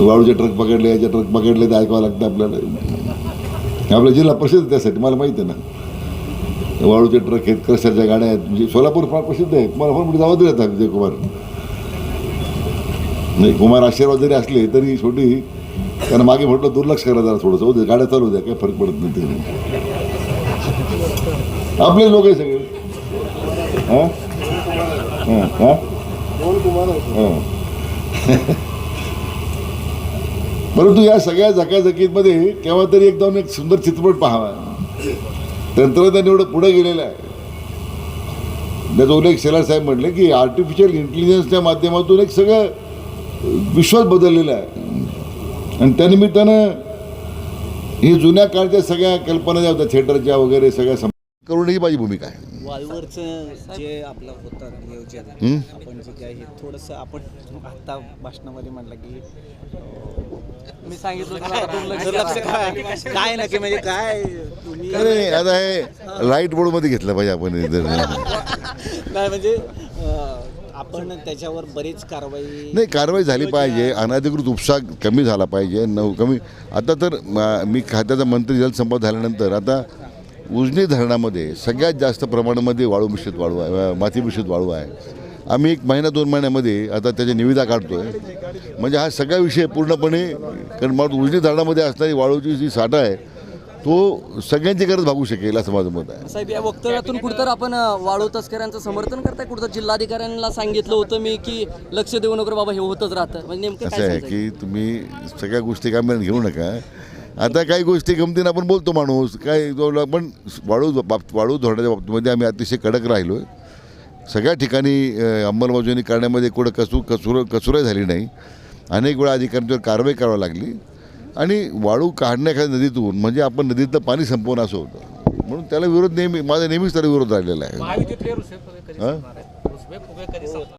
वाळूचे truck पकडले याचे truck पकडले ते ऐकावं लागतं आपल्याला. आपला जिल्हा प्रसिद्ध त्यासाठी मला माहिती आहे ना. वाळूचे ट्रक आहेत क्रशरच्या गाड्या आहेत म्हणजे सोलापूर फार प्रसिद्ध आहे. मला फार मोठी जावं आता विजय कुमार. नाही कुमार आशीर्वाद जरी असले तरी छोटी त्यांना मागे म्हटलं दुर्लक्ष करा जरा थोडंसं. होते गाड्या चालू द्या काही फरक पडत नाही ते आपले लोक आहे सगळे. हां? हां? हां? परंतु या सगळ्या झकाझकीमध्ये केव्हा तरी एकदम एक सुंदर चित्रपट पाहावा. तंत्रज्ञान एवढं पुढे गेलेलं आहे. त्याचा उल्लेख शेलार साहेब म्हटले की आर्टिफिशियल इंटेलिजन्सच्या माध्यमातून एक सगळं विश्वास बदललेला आहे. आणि त्यानिमित्तानं ही जुन्या काळच्या सगळ्या कल्पना ज्या होत्या थिएटरच्या वगैरे सगळ्या सम- करून ही माझी भूमिका आहे. वाळूवरचं जे आपलं होतं नियोजन? आपण जे थोडंसं आपण आता भाषणामध्ये म्हटलं की मी सांगितलं काय? काय नक्की म्हणजे काय? तुम्ही अरे आता हे लाइट बोर्डमध्ये घेतलं पाहिजे आपण. नाही म्हणजे आपण त्याच्यावर बरीच कारवाई नाही कारवाई झाली पाहिजे. अनधिकृत उपसा कमी झाला पाहिजे. न कमी आता तर म- खात्याचा मंत्री जलसंपदा झाल्यानंतर आता उजनी धरणामध्ये सगळ्यात जास्त प्रमाणामध्ये वाळू मिश्रित वाळू आहे माती मिश्रित वाळू आहे. आम्ही एक महिना दोन महिन्यामध्ये आता त्याच्या निविदा काढतोय. म्हणजे हा सगळा विषय पूर्णपणे कारण मला उजनी धरणामध्ये असणारी वाळूची जी साठा आहे तो सगळ्यांची गरज भागू शकेल असं माझं मत आहे. साहेब या वक्तव्यातून कुठतर आपण वाळू तस्करांचं समर्थन करताय? कुठं जिल्हाधिकाऱ्यांना सांगितलं होतं मी की लक्ष देऊ नको बाबा हे होतच राहतं. म्हणजे नेमकं असं आहे? की तुम्ही सगळ्या गोष्टी कामाला घेऊ नका. आता काही गोष्टी गमतीनं आपण बोलतो माणूस काय पण वाळू बाब वाळू धोरणाच्या बाबतीमध्ये आम्ही अतिशय कडक राहिलो आहे सगळ्या ठिकाणी अंमलबजावणी करण्यामध्ये कुठं कसू कसुर कसुराही झाली नाही. अनेक वेळा अधिकाऱ्यांच्यावर कारवाई करावी लागली. आणि वाळू काढण्या एखाद्या नदीतून म्हणजे आपण नदीतलं पाणी संपवणं असं होतं. म्हणून त्याला विरोध नेहमी माझा नेहमीच त्याला विरोध राहिलेला आहे.